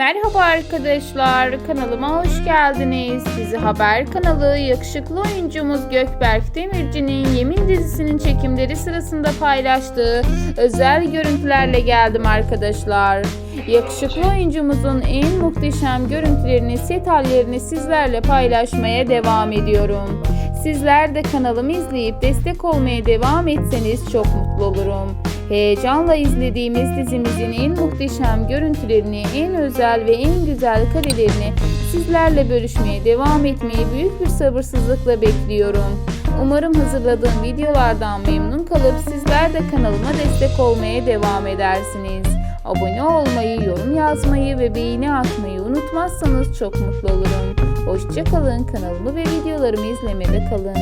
Merhaba arkadaşlar, kanalıma hoş geldiniz. Dizi Haber kanalı yakışıklı oyuncumuz Gökberk Demirci'nin Yemin dizisinin çekimleri sırasında paylaştığı özel görüntülerle geldim arkadaşlar. Yakışıklı oyuncumuzun en muhteşem görüntülerini, set hallerini sizlerle paylaşmaya devam ediyorum. Sizler de kanalımı izleyip destek olmaya devam etseniz çok mutlu olurum. Heyecanla izlediğimiz dizimizin en muhteşem görüntülerini, en özel ve en güzel karelerini sizlerle bölüşmeye devam etmeyi büyük bir sabırsızlıkla bekliyorum. Umarım hazırladığım videolardan memnun kalıp sizler de kanalıma destek olmaya devam edersiniz. Abone olmayı, yorum yazmayı ve beğeni atmayı unutmazsanız çok mutlu olurum. Hoşçakalın, kanalımı ve videolarımı izlemede kalın.